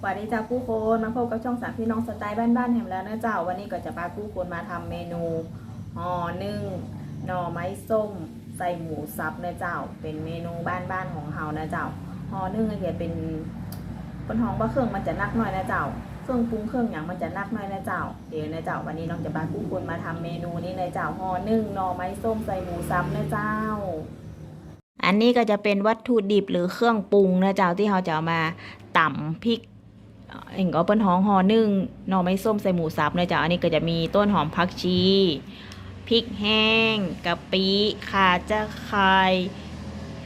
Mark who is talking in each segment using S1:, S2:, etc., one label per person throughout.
S1: สวัสดีจ้าผู้คนมาพบกับช่องสามพี่น้องสไตล์บ้านๆแห่งแล้วนะเจ้าวันนี้ก็จะพาผู้คนมาทำเมนูห่อนึ่งหน่อไม้ส้ม ใส่หมูสับนะเจ้า เป็นเมนูบ้านๆของเฮานะเจ้าห่อนึ่งก็จะเป็นคนห้องว่าเครื่องมันจะนักหน่อยนะเจ้าเครื่องปรุงเครื่องอย่างมันจะนักหน่อยนะเจ้าเดี๋ยวนะเจ้าวันนี้น้องจะพาผู้คนมาทำเมนูนี้นะเจ้าห่อนึ่งหน่อไม้ส้มใส่หมูสับนะเจ้าอันนี้ก็จะเป็นวัตถุดิบหรือเครื่องปรุงนะเจ้าที่เราจะเอามาต่ำพริก เองก็เป็นหอมห่อนึ่งหน่อไม้ส้มใส่หมูสับเนะจ๊ะอันนี้ก็จะมีต้นหอมผักชีพริกแห้งกะปิข่าจะไคร้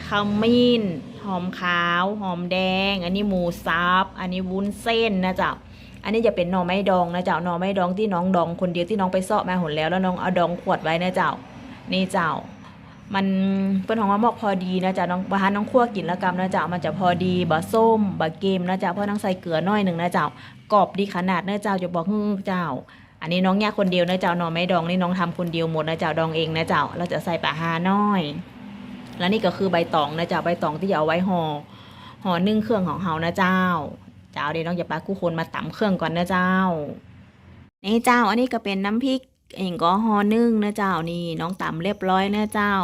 S1: ขมิ้น หอมขาว หอมแดง อันนี้หมูสับอันนี้วุ้นเส้นนะจ๊ะอันนี้จะเป็นหน่อไม้ดองนะจ๊ะหน่อไม้ดองที่น้องดองคนเดียวที่น้องไปเซาะมาหนแล้วแล้วน้องเอาดองขวดไว้นะจ๊ะนี่จ้า มันเป็นของมะมอกพอดีนะจ๊ะน้องบาฮานน้องคั่วกินแล้วกำนะจ๊ะมันจะพอดีบะส้มบะเกมนะจ๊ะเพราะน้องใส่เกลือน้อยหนึ่งนะจ๊ะกรอบดีขนาดนะจ้าจะบอกฮึ่เจ้า อันนี้น้องแยกคนเดียวนะจ้าหนอไม่ดองนี่น้องทำคนเดียวหมดนะจ้าดองเองนะจ้าเราจะใส่ปลาฮาน้อย แล้วนี่ก็คือใบตองนะจ้าใบตองที่จะเอาไว้ห่อห่อนึ่งเครื่องของเฮานะเจ้า เจ้าเดี๋ยวน้องจะปากู้คนมาตำเครื่องก่อนนะเจ้านี่เจ้า อันนี้ก็เป็นน้ำพริก เองก็ห่อนึ่งนะเจ้านี่น้องตำเรียบร้อยนะเจ้า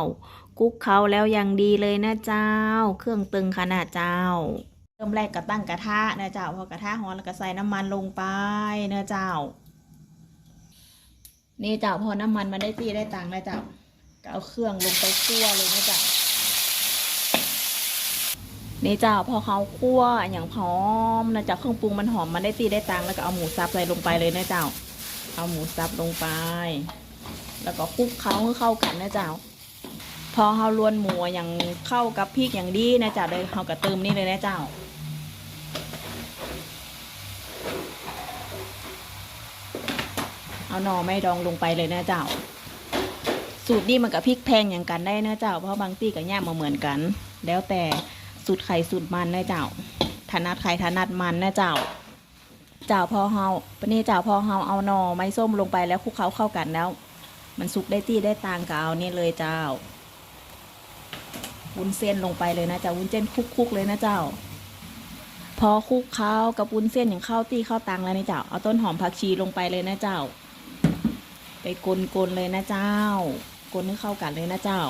S1: คุกเขาแล้วยังดีเลยนะเจ้า เครื่องตึงขนาดเจ้า เริ่มแรกก็ตั้งกระทะนะเจ้าพอกระทะร้อนแล้วก็ใส่น้ำมันลงไปนะเจ้า นี่เจ้าพอน้ำมันมันได้ตีได้ตังนะเจ้าก็เอาเครื่องลงไปคั่วเลยนะเจ้านี่เจ้าพอเขาคั่วอย่างหอมนะเจ้าเครื่องปรุงมันหอมมันได้ตีได้ตังแล้วก็เอาหมูสับใส่ลงไปเลยนะเจ้า เอาหมูสับลงไป แล้วก็คลุกเคล้าให้เข้ากันนะเจ้า พอเฮาลวนหมูอย่างเข้ากับพริกอย่างดีนะจ๊ะเลยเฮาก็เติมนี่เลยนะเจ้าเอาหน่อไม่ดองลงไปเลยนะเจ้า สูตรนี้มันกับพริกแพงอย่างกันได้นะเจ้า เพราะบางที่กับย่ามาเหมือนกัน แล้วแต่สูตรไข่สูตรมันนะเจ้าถนัดไข่ถนัดมันนะเจ้า จ้าพอเฮาปนี้เจ้าพอเฮาเอาหน่อไม้ส้มลงไปแล้วคลุกเคล้าเข้ากันแล้ว มันสุกได้ที่ได้ตางกับเอานี่เลยเจ้า วุ้นเส้นลงไปเลยนะเจ๊ะวุ้นเส้นคุกๆเลยนะเจ้า พอคลุกเคล้ากับวุ้นเส้นอย่างเข้าตี้เข้าตังแล้วนะเจ้า เอาต้นหอมผักชีลงไปเลยนะเจ้า ไปกลนๆเลยนะเจ้ากลให้เข้ากันเลยนะเจ้า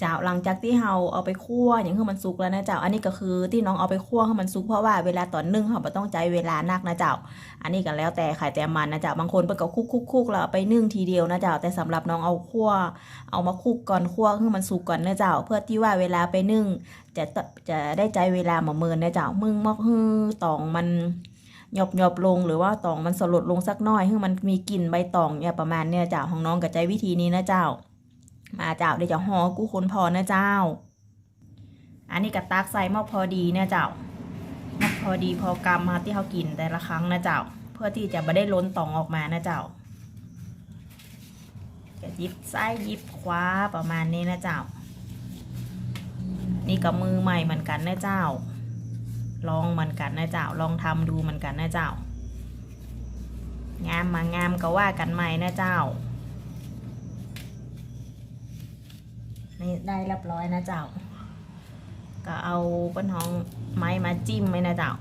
S1: เจ้าหลังจากที่เราเอาไปคั่วอย่างที่มันสุกแล้วนะเจ้า อันนี้ก็คือที่น้องเอาไปคั่วให้มันสุกเพราะว่าเวลาตอนนึ่งเราไม่ต้องใจเวลานักนะเจ้า อันนี้ก็แล้วแต่ไข่แต่มันนะเจ้าบางคนเพิ่นก็คุกๆๆแล้วเอาไปนึ่งทีเดียวนะเจ้าแต่สำหรับน้องเอาคั่ว เอามาคุกก่อนคั่วให้มันสุกก่อนนะเจ้า เพื่อที่ว่าเวลาไปนึ่ง จะจะได้ใจเวลาหมาเมินนะเจ้ามึงมอกฮือตองมันหยบหยบลงหรือว่าตองมันสลดลงสักน่อยให้มันมีกลิ่นใบตองเนี่ยประมาณเนี่ยเจ้าของน้องกับใจวิธีนี้นะเจ้า มาเจ้าเดี๋ยวจะห่อกู้คนพอนะเจ้า อันนี้กับตักใส่หมอกพอดีนะเจ้าหมอกพอดีพอกำมาที่เขากินแต่ละครั้งนะเจ้า เพื่อที่จะไม่ได้ล้นตองออกมานะเจ้าจะยิบซ้ายยิบขวาประมาณนี้นะเจ้า นี่ก็มือใหม่เหมือนกันนะเจ้า ลองเหมือนกันนะเจ้า ลองทำดูเหมือนกันนะเจ้า งามมางามก็ว่ากันใหม่นะเจ้า นี่ได้เรียบร้อยนะเจ้า ก็เอาป้นห้องไม้มาจิ้มไว้นะเจ้า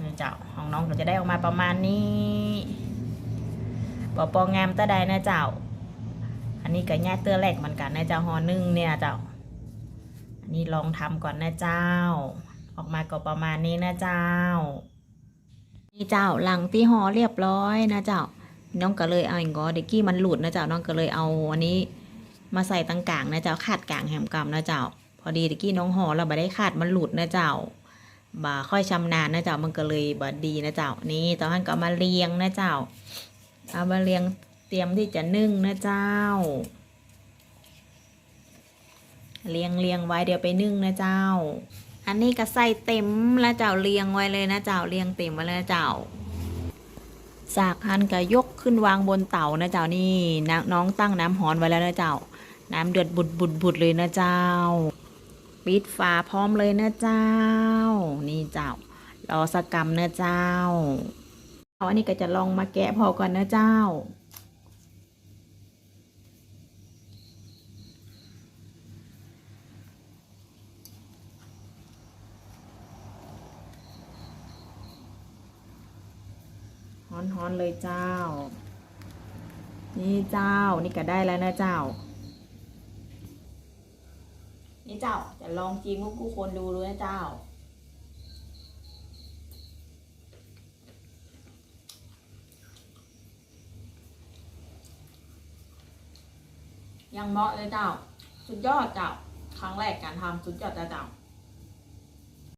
S1: นี่เจ้าของน้องก็จะได้ออกมาประมาณนี้ปอปองามตะใดนะเจ้า อันนี้ก็แง่เตื้อแหลกเหมือนกันนะเจ้าหอนึ่งเนี่ยเจ้า อันนี้ลองทำก่อนนะเจ้า ออกมาก็ประมาณนี้นะเจ้า นี่เจ้าหลังที่ห่อเรียบร้อยนะเจ้า น้องก็เลยเอาอย่างก็เด็กกี้มันหลุดนะเจ้าน้องก็เลยเอาอันนี้มาใส่ตังกลางนะเจ้าคาดกลางแหมกำนะเจ้า พอดีเด็กกี้น้องห่อเราไม่ได้คาดมันหลุดนะเจ้าบ่ค่อยชำนาญนะเจ้ามันก็เลยบ่ดีนะเจ้า นี่ตอนนั้นก็มาเรียงนะเจ้า เอามาเรียงเตรียมที่จะนึ่งนะเจ้า เรียงเรียงไว้เดี๋ยวไปนึ่งนะเจ้า อันนี้ก็ใส่เต็มแล้วเจ้าเรียงไว้เลยนะเจ้าเรียงเต็มไว้เลยนะเจ้า จากหันก็ยกขึ้นวางบนเตานะเจ้านี่นะน้องตั้งน้ำหอนไว้แล้วนะเจ้า น้ำเดือดบุดบุดบุดเลยนะเจ้า ปิดฝาพร้อมเลยนะเจ้า นี่เจ้ารอสกกรรมนะเจ้าเอาอันนี้ก็จะลองมาแกะพอก่อนนะเจ้า ฮ้อนๆเลยเจ้า นี่เจ้านี่ก็ได้แล้วนะเจ้า นี่เจ้าจะลองจิ้มให้กูคนดูด้วยนะเจ้ายังเหมาะเลยเจ้า สุดยอดเจ้า ครั้งแรกการทำสุดยอดเจ้า